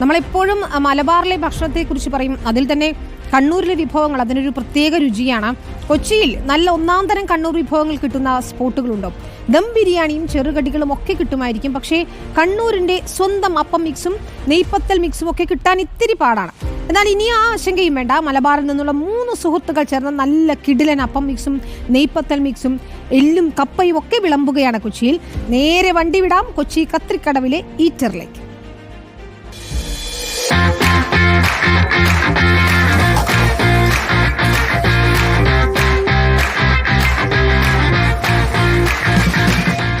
നമ്മളെപ്പോഴും മലബാറിലെ ഭക്ഷണത്തെക്കുറിച്ച് പറയും. അതിൽ തന്നെ കണ്ണൂരിലെ വിഭവങ്ങൾ അതിനൊരു പ്രത്യേക രുചിയാണ്. കൊച്ചിയിൽ നല്ല ഒന്നാം തരം കണ്ണൂർ വിഭവങ്ങൾ കിട്ടുന്ന സ്പോട്ടുകളുണ്ടോ. ദം ബിരിയാണിയും ചെറുകടികളും ഒക്കെ കിട്ടുമായിരിക്കും. പക്ഷേ കണ്ണൂരിന്റെ സ്വന്തം അപ്പം മിക്സും നെയ്പ്പത്തൽ മിക്സും ഒക്കെ കിട്ടാൻ ഇത്തിരി പാടാണ്. എന്നാൽ ഇനി ആ ആശങ്കയും വേണ്ട. മലബാറിൽ നിന്നുള്ള മൂന്ന് സുഹൃത്തുക്കൾ ചേർന്ന നല്ല കിടിലൻ അപ്പം മിക്സും നെയ്പ്പത്തൽ മിക്സും എല്ലും കപ്പയും ഒക്കെ വിളമ്പുകയാണ് കൊച്ചിയിൽ. നേരെ വണ്ടി വിടാം. കൊച്ചി കത്രിക്കടവിലെ ഈറ്ററിലേക്ക്.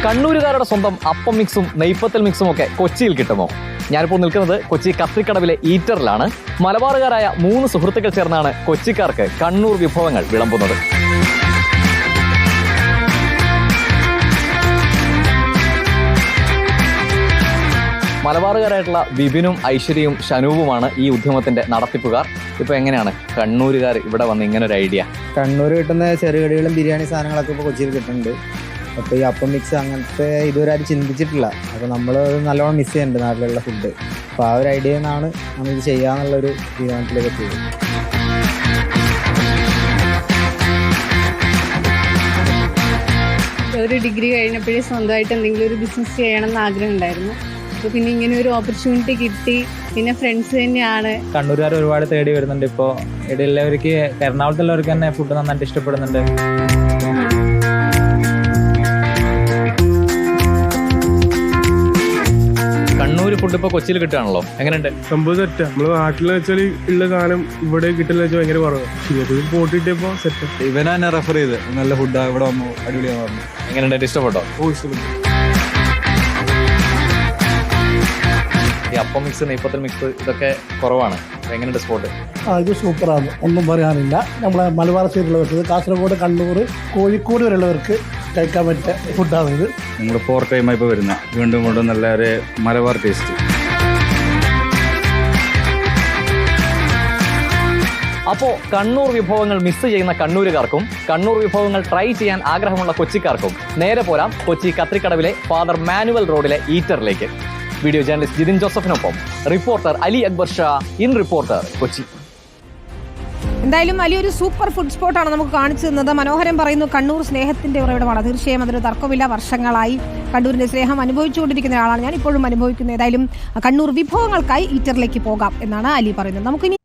കണ്ണൂരുകാരുടെ സ്വന്തം അപ്പം മിക്സും നെയ്പ്പത്തൽ മിക്സും ഒക്കെ കൊച്ചിയിൽ കിട്ടുമോ? ഞാനിപ്പോൾ നിൽക്കുന്നത് കൊച്ചി കത്രിക്കടവിലെ ഈറ്ററിലാണ്. മലബാറുകാരായ മൂന്ന് സുഹൃത്തുക്കൾ ചേർന്നാണ് കൊച്ചിക്കാർക്ക് കണ്ണൂർ വിഭവങ്ങൾ വിളമ്പുന്നത്. മലബാറുകാരായിട്ടുള്ള വിപിനും ഐശ്വര്യയും ഷനൂവുമാണ് ഈ ഉദ്യമത്തിന്റെ നടത്തിപ്പുകാർ. ഇപ്പൊ എങ്ങനെയാണ് കണ്ണൂരുകാർ ഇവിടെ വന്ന് ഇങ്ങനെ ഒരു ഐഡിയ? കണ്ണൂർ കിട്ടുന്ന ചെറുകടികളും ബിരിയാണി സാധനങ്ങളൊക്കെ ഇപ്പോൾ കൊച്ചിയിൽ കിട്ടുന്നുണ്ട്. അപ്പോൾ ഈ അപ്പം മിക്സ് അങ്ങനത്തെ ഇതുവരെ ആരും ചിന്തിച്ചിട്ടില്ല അപ്പോൾ നമ്മൾ നല്ലോണം മിസ് ചെയ്യുന്നുണ്ട് നാട്ടിലുള്ള ഫുഡ് അപ്പോൾ ആ ഒരു ഐഡിയ നിന്നാണ് നമ്മൾ ഇത് ചെയ്യാന്നുള്ളൊരു തീരുമാനത്തിലേക്ക് എത്തിയത്. ഒരു ഡിഗ്രി കഴിഞ്ഞപ്പോഴേ സ്വന്തമായിട്ട് എന്തെങ്കിലും ഒരു ബിസിനസ് ചെയ്യണം എന്ന് ആഗ്രഹം ഉണ്ടായിരുന്നു അപ്പോൾ പിന്നെ ഇങ്ങനെ ഒരു ഓപ്പർച്യൂണിറ്റി കിട്ടി. പിന്നെ ഫ്രണ്ട്സ് തന്നെയാണ്. കണ്ണൂരുകാർ ഒരുപാട് തേടി വരുന്നുണ്ട് ഇപ്പോ. ഇടയിലുള്ളവർക്ക് എറണാകുളത്തുള്ളവർക്ക് തന്നെ ഫുഡ് നന്നായിട്ട് ഇഷ്ടപ്പെടുന്നുണ്ട്. ഫുഡ് ഇപ്പൊ കൊച്ചിയിൽ കിട്ടുകയാണല്ലോ? എങ്ങനെയുണ്ട്? സംഭവം സെറ്റ് നമ്മൾ നാട്ടിൽ വെച്ചാൽ ഉള്ള സാധനം ഇവിടെ കിട്ടില്ല വെച്ചാൽ ഭയങ്കര കുറവാണ് പോട്ടിട്ടിപ്പോ സെറ്റ് ഇവനെ തന്നെ റെഫർ ചെയ്ത് നല്ല ഫുഡാ ഇവിടെ വന്നു അടിപൊളിയാന്ന് പറഞ്ഞു. എങ്ങനെയുണ്ട്? ഇഷ്ടപ്പെട്ടോ? ഓ ഇഷ്ടപ്പെട്ടു. ഈ അപ്പം മിക്സ് നെയ്പ്പത്തൽ മിക്സ് ഇതൊക്കെ കുറവാണ്. എങ്ങനെയുണ്ട് സ്പോട്ട് ആ ഇത് സൂപ്പറാണ് ഒന്നും പറയാനില്ല. നമ്മളെ മലബാർ സൈഡിലുള്ളവർക്ക് കാസർഗോഡ് കണ്ണൂർ കോഴിക്കോട് വരെയുള്ളവർക്ക് കഴിക്കാൻ പറ്റിയ ഫുഡാണ് ഇത്. നിങ്ങൾ ഫോർ ടൈമായി ഇപ്പോൾ വരുന്ന. വീണ്ടും വീണ്ടും നല്ല ഒരു മലബാർ ടേസ്റ്റ് അപ്പോൾ കണ്ണൂർ വിഭവങ്ങൾ മിസ് ചെയ്യുന്ന കണ്ണൂരുകാർക്കും കണ്ണൂർ വിഭവങ്ങൾ ട്രൈ ചെയ്യാൻ ആഗ്രഹമുള്ള കൊച്ചിക്കാർക്കും നേരെ പോരാം കൊച്ചി കത്രിക്കടവിലെ ഫാദർ മാനുവൽ റോഡിലെ ഈറ്ററിലേക്ക് video journalist Jithin ജോസഫിനൊപ്പം. Reporter Ali Akbar Shah in reporter Kochi. എന്തായാലും വലിയൊരു സൂപ്പർ ഫുഡ് സ്പോട്ടാണ് നമുക്ക് കാണിച്ചു തന്നത്. മനോഹരം പറയുന്നു കണ്ണൂർ സ്നേഹത്തിന്റെ ഉറവിടമാണ്. തീർച്ചയായും അതൊരു തർക്കമില്ല വർഷങ്ങളായി കണ്ണൂരിന്റെ സ്നേഹം അനുഭവിച്ചുകൊണ്ടിരിക്കുന്ന ഒരാളാണ് ഞാൻ ഇപ്പോഴും അനുഭവിക്കുന്നത്. ഏതായാലും കണ്ണൂർ വിഭവങ്ങൾക്കായി ഈറ്ററിലേക്ക് പോകാം എന്നാണ് അലി പറയുന്നത്. നമുക്കിനി